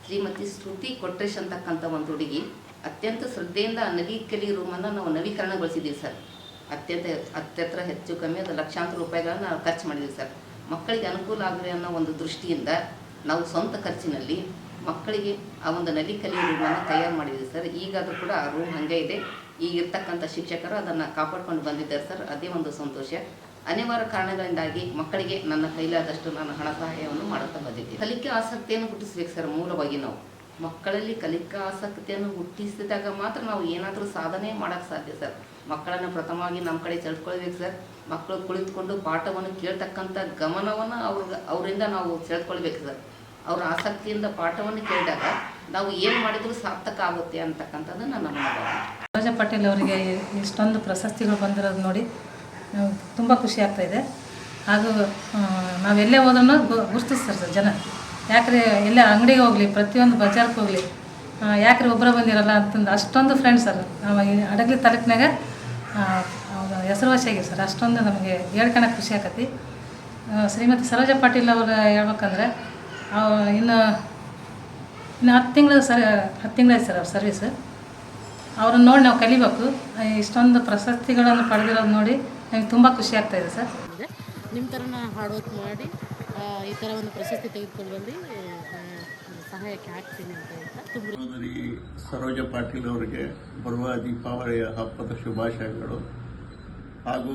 ಶ್ರೀಮತಿ ಶ್ರುತಿ ಕೊಟ್ರೇಶ್ ಅಂತಕ್ಕಂಥ ಒಂದು ಹುಡುಗಿ ಅತ್ಯಂತ ಶ್ರದ್ಧೆಯಿಂದ ಆ ನಲಿ ಕಲಿ ರೂಮನ್ನು ನಾವು ನವೀಕರಣಗೊಳಿಸಿದ್ದೀವಿ ಸರ್. ಅತ್ಯಂತ, ಅತ್ಯತ್ರ ಹೆಚ್ಚು ಕಮ್ಮಿ ಅದು ಲಕ್ಷಾಂತರ ರೂಪಾಯಿಗಳನ್ನ ನಾವು ಖರ್ಚು ಮಾಡಿದ್ವಿ ಸರ್. ಮಕ್ಕಳಿಗೆ ಅನುಕೂಲ ಆಗಲಿ ಅನ್ನೋ ಒಂದು ದೃಷ್ಟಿಯಿಂದ ನಾವು ಸ್ವಂತ ಖರ್ಚಿನಲ್ಲಿ ಮಕ್ಕಳಿಗೆ ಆ ಒಂದು ನಲಿ ರೂಮನ್ನು ತಯಾರು ಮಾಡಿದೆ ಸರ್. ಈಗಾದರೂ ಕೂಡ ಆ ರೂಮ್ ಹಾಗೆ ಇದೆ. ಈಗ ಇರ್ತಕ್ಕಂಥ ಶಿಕ್ಷಕರು ಅದನ್ನು ಕಾಪಾಡ್ಕೊಂಡು ಬಂದಿದ್ದಾರೆ ಸರ್. ಅದೇ ಒಂದು ಸಂತೋಷ. ಅನಿವಾರ್ಯ ಕಾರಣಗಳಿಂದಾಗಿ ಮಕ್ಕಳಿಗೆ ನನ್ನ ಕೈಲಾದಷ್ಟು ನಾನು ಹಣ ಸಹಾಯವನ್ನು ಮಾಡುತ್ತಾ ಬಂದಿದ್ದೆ ಕಲಿಕೆ ಆಸಕ್ತಿಯನ್ನು ಹುಟ್ಟಿಸ್ಬೇಕು ಸರ್, ಮೂಲವಾಗಿ ನಾವು. ಮಕ್ಕಳಲ್ಲಿ ಕಲಿಕಾ ಆಸಕ್ತಿಯನ್ನು ಹುಟ್ಟಿಸಿದಾಗ ಮಾತ್ರ ನಾವು ಏನಾದರೂ ಸಾಧನೆ ಮಾಡೋಕ್ಕೆ ಸಾಧ್ಯ ಸರ್. ಮಕ್ಕಳನ್ನು ಪ್ರಥಮವಾಗಿ ನಮ್ಮ ಕಡೆ ಸೆಳೆದುಕೊಳ್ಬೇಕು ಸರ್. ಮಕ್ಕಳು ಕುಳಿತುಕೊಂಡು ಪಾಠವನ್ನು ಕೇಳ್ತಕ್ಕಂಥ ಗಮನವನ್ನು ಅವ್ರಿಗೆ ಅವರಿಂದ ನಾವು ಸೆಳೆದುಕೊಳ್ಬೇಕು ಸರ್. ಅವ್ರ ಆಸಕ್ತಿಯಿಂದ ಪಾಠವನ್ನು ಕೇಳಿದಾಗ ನಾವು ಏನು ಮಾಡಿದರೂ ಸಾರ್ಥಕ ಆಗುತ್ತೆ ಅಂತಕ್ಕಂಥದ್ದು ನನ್ನ ಮನೋಭಾವನೆ ರಾಜ ಪಾಟೀಲ್ ಅವರಿಗೆ ಇಷ್ಟೊಂದು ಪ್ರಶಸ್ತಿಗಳು ಬಂದಿರೋದು ನೋಡಿ ತುಂಬ ಖುಷಿ ಆಗ್ತಾಯಿದೆ ಹಾಗೂ ನಾವೆಲ್ಲೇ ಹೋದ್ರೂ ಗುರ್ತಿಸ್ತಾರೆ ಸರ್ ಜನ. ಯಾಕ್ರೆ ಎಲ್ಲೇ ಅಂಗಡಿಗೆ ಹೋಗಲಿ, ಪ್ರತಿಯೊಂದು ಬಜಾರ್ಗೆ ಹೋಗಲಿ ಯಾಕ್ರೆ ಒಬ್ಬರ ಬಂದಿರಲ್ಲ ಅಂತಂದು ಅಷ್ಟೊಂದು ಫ್ರೆಂಡ್ಸ್ ಸರ್. ನಾವು ಅಡಗಲಿ ತಲುಪಿನಾಗ ಹೆಸರುವಾಸಿ ಆಗಿವಿ ಸರ್. ಅಷ್ಟೊಂದು ನಮಗೆ ಹೇಳ್ಕೊಳಕ್ಕೆ ಖುಷಿ ಆಕತಿ. ಶ್ರೀಮತಿ ಸರೋಜ ಪಾಟೀಲ್ ಅವರು ಹೇಳ್ಬೇಕಂದ್ರೆ ಇನ್ನು ಇನ್ನು ಹತ್ತು ತಿಂಗಳ ಸರ್ ಹತ್ತು ತಿಂಗಳ ಸರ್ ಅವ್ರ ಸರ್ವಿಸ್ ಅವ್ರನ್ನ ನೋಡಿ ನಾವು ಕಲಿಬೇಕು. ಇಷ್ಟೊಂದು ಪ್ರಶಸ್ತಿಗಳನ್ನು ಪಡೆದಿರೋದು ನೋಡಿ ನಮಗೆ ತುಂಬ ಖುಷಿ ಆಗ್ತಾ ಇದೆ ಸರ್. ನಿಮ್ಮ ಥರನ ಹಾರ್ಡ್ ವರ್ಕ್ ಮಾಡಿ ಈ ಥರ ಒಂದು ಪ್ರಶಸ್ತಿ ತೆಗೆದುಕೊಂಡು ಬಂದು ಸಹಾಯಕ್ಕೆ ಆಗ್ತೀನಿ ಅಂತ ಹೇಳ್ತಾ ತುಂಬ ಸರೋಜ ಪಾಟೀಲ್ ಅವರಿಗೆ ಬರುವ ದೀಪಾವಳಿಯ ಹಬ್ಬದ ಶುಭಾಶಯಗಳು. ಹಾಗೂ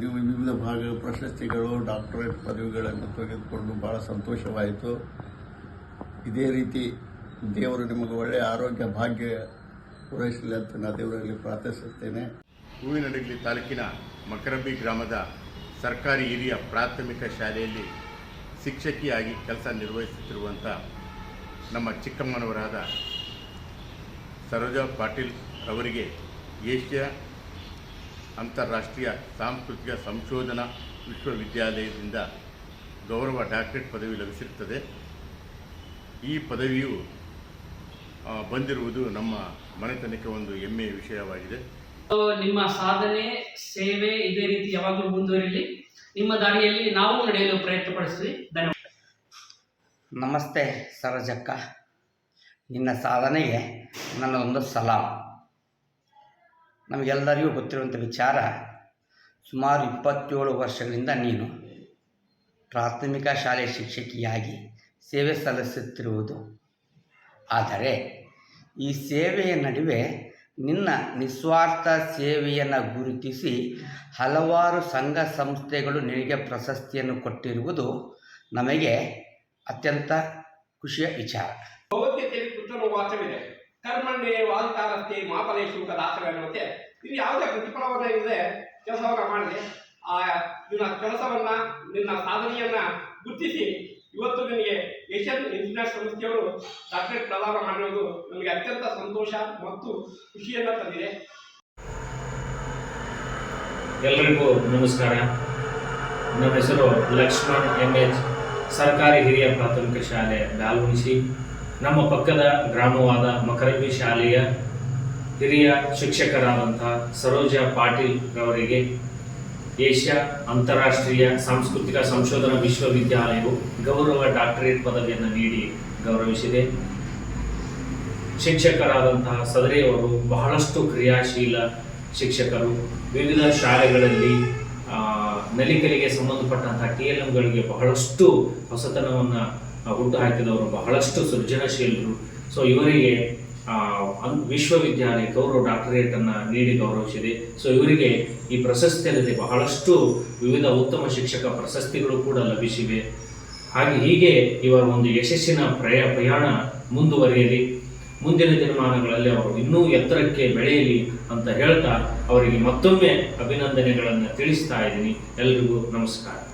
ನೀವು ವಿವಿಧ ಭಾಗ ಪ್ರಶಸ್ತಿಗಳು, ಡಾಕ್ಟರೇಟ್ ಪದವಿಗಳನ್ನು ತೆಗೆದುಕೊಂಡು ಬಹಳ ಸಂತೋಷವಾಯಿತು. ಇದೇ ರೀತಿ ದೇವರು ನಿಮಗೆ ಒಳ್ಳೆಯ ಆರೋಗ್ಯ, ಭಾಗ್ಯ ಪೂರೈಸಲಿ ಅಂತ ನಾನು ದೇವರಲ್ಲಿ ಪ್ರಾರ್ಥಿಸುತ್ತೇನೆ. ಹೂವಿನಡಗಲಿ ತಾಲೂಕಿನ ಮಕರಬ್ಬಿ ಗ್ರಾಮದ ಸರ್ಕಾರಿ ಹಿರಿಯ ಪ್ರಾಥಮಿಕ ಶಾಲೆಯಲ್ಲಿ ಶಿಕ್ಷಕಿಯಾಗಿ ಕೆಲಸ ನಿರ್ವಹಿಸುತ್ತಿರುವಂಥ ನಮ್ಮ ಚಿಕ್ಕಮ್ಮನವರಾದ ಸರೋಜಾ ಪಾಟೀಲ್ ಅವರಿಗೆ ಏಷ್ಯಾ ಅಂತಾರಾಷ್ಟ್ರೀಯ ಸಾಂಸ್ಕೃತಿಕ ಸಂಶೋಧನಾ ವಿಶ್ವವಿದ್ಯಾಲಯದಿಂದ ಗೌರವ ಡಾಕ್ಟರೇಟ್ ಪದವಿ ಲಭಿಸಿರುತ್ತದೆ. ಈ ಪದವಿಯು ಬಂದಿರುವುದು ನಮ್ಮ ಮನೆತನಕ್ಕೆ ಒಂದು ಹೆಮ್ಮೆಯ ವಿಷಯವಾಗಿದೆ. ಸೊ, ನಿಮ್ಮ ಸಾಧನೆ ಸೇವೆ ಇದೇ ರೀತಿ ಯಾವಾಗಲೂ ಮುಂದುವರಿಲಿ. ನಿಮ್ಮ ದಾರಿಯಲ್ಲಿ ನಾವು ನಡೆಯಲು ಪ್ರಯತ್ನ ಪಡಿಸ್ತೀವಿ ಧನ್ಯವಾದ. ನಮಸ್ತೆ ಸರೋಜಕ್ಕ. ನಿನ್ನ ಸಾಧನೆಗೆ ನನ್ನ ಒಂದು ಸಲಾಮ್ ನಮಗೆಲ್ಲರಿಗೂ ಗೊತ್ತಿರುವಂಥ ವಿಚಾರ ಸುಮಾರು ಇಪ್ಪತ್ತೇಳು ವರ್ಷಗಳಿಂದ ನೀನು ಪ್ರಾಥಮಿಕ ಶಾಲೆ ಶಿಕ್ಷಕಿಯಾಗಿ ಸೇವೆ ಸಲ್ಲಿಸುತ್ತಿರುವುದು. ಆದರೆ ಈ ಸೇವೆಯ ನಡುವೆ ನಿನ್ನ ನಿಸ್ವಾರ್ಥ ಸೇವೆಯನ್ನು ಗುರುತಿಸಿ ಹಲವಾರು ಸಂಘ ಸಂಸ್ಥೆಗಳು ನಿನಗೆ ಪ್ರಶಸ್ತಿಯನ್ನು ಕೊಟ್ಟಿರುವುದು ನಮಗೆ ಅತ್ಯಂತ ಖುಷಿಯ ವಿಚಾರ. ಕರ್ಮಣ್ಣೆ ವಾಲ್ತಾರಸ್ಥೆ ಮಾಪಲೆ ಶುಲ್ಕ ದಾಸರ ಅನ್ನುವಂತೆ ಇದು ಯಾವುದೇ ಪ್ರತಿಫಲವನ್ನ ಇಲ್ಲದೆ ಕೆಲಸವನ್ನ ಮಾಡಿದೆ. ಆ ನಿನ್ನ ಕೆಲಸವನ್ನ, ನಿನ್ನ ಸಾಧನೆಯನ್ನ ಗುರುತಿಸಿ ಇವತ್ತು ನಿನಗೆ ಏಷ್ಯನ್ ಇಂಜಿನಿಯರ್ ಸಂಸ್ಥೆಯವರು ಡಾಕ್ಟರೇಟ್ ಪ್ರದಾನ ಮಾಡಿರುವುದು ನಮಗೆ ಅತ್ಯಂತ ಸಂತೋಷ ಮತ್ತು ಖುಷಿಯನ್ನ ತಂದಿದೆ. ಎಲ್ಲರಿಗೂ ನಮಸ್ಕಾರ. ನಮ್ಮ ಹೆಸರು ಲಕ್ಷ್ಮಣ್ ಎಂ ಎಚ್, ಸರ್ಕಾರಿ ಹಿರಿಯ ಪ್ರಾಥಮಿಕ ಶಾಲೆ ಬ್ಯಾಲುಣಿಸಿ ನಮ್ಮ ಪಕ್ಕದ ಗ್ರಾಮವಾದ ಮಕರಂಬಿ ಶಾಲೆಯ ಹಿರಿಯ ಶಿಕ್ಷಕರಾದಂತಹ ಸರೋಜಾ ಪಾಟೀಲ್ ರವರಿಗೆ ಏಷ್ಯಾ ಅಂತಾರಾಷ್ಟ್ರೀಯ ಸಾಂಸ್ಕೃತಿಕ ಸಂಶೋಧನಾ ವಿಶ್ವವಿದ್ಯಾಲಯವು ಗೌರವ ಡಾಕ್ಟರೇಟ್ ಪದವಿಯನ್ನು ನೀಡಿ ಗೌರವಿಸಿದೆ. ಶಿಕ್ಷಕರಾದಂತಹ ಸದರೆಯವರು ಬಹಳಷ್ಟು ಕ್ರಿಯಾಶೀಲ ಶಿಕ್ಷಕರು. ವಿವಿಧ ಶಾಲೆಗಳಲ್ಲಿ ನಲಿಕಲಿಗೆ ಸಂಬಂಧಪಟ್ಟಂತಹ ಟಿ ಎಲ್ ಎಂಗಳಿಗೆ ಬಹಳಷ್ಟು ಹೊಸತನವನ್ನು ಹುಟ್ಟು ಹಾಕಿದವರು ಬಹಳಷ್ಟು ಸೃಜನಶೀಲರು. ಸೊ ಇವರಿಗೆ ವಿಶ್ವವಿದ್ಯಾಲಯ ಗೌರವ ಡಾಕ್ಟರೇಟನ್ನು ನೀಡಿ ಗೌರವಿಸಿದೆ. ಸೊ ಇವರಿಗೆ ಈ ಪ್ರಶಸ್ತಿಯಲ್ಲಿ ಬಹಳಷ್ಟು ವಿವಿಧ ಉತ್ತಮ ಶಿಕ್ಷಕ ಪ್ರಶಸ್ತಿಗಳು ಕೂಡ ಲಭಿಸಿವೆ. ಹಾಗೆ ಹೀಗೆ ಇವರ ಒಂದು ಯಶಸ್ಸಿನ ಪ್ರಯ, ಪ್ರಯಾಣ ಮುಂದುವರಿಯಲಿ. ಮುಂದಿನ ದಿನಮಾನಗಳಲ್ಲಿ ಅವರು ಇನ್ನೂ ಎತ್ತರಕ್ಕೆ ಬೆಳೆಯಲಿ ಅಂತ ಹೇಳ್ತಾ ಅವರಿಗೆ ಮತ್ತೊಮ್ಮೆ ಅಭಿನಂದನೆಗಳನ್ನು ತಿಳಿಸ್ತಾ ಇದ್ದೀನಿ. ಎಲ್ರಿಗೂ ನಮಸ್ಕಾರ.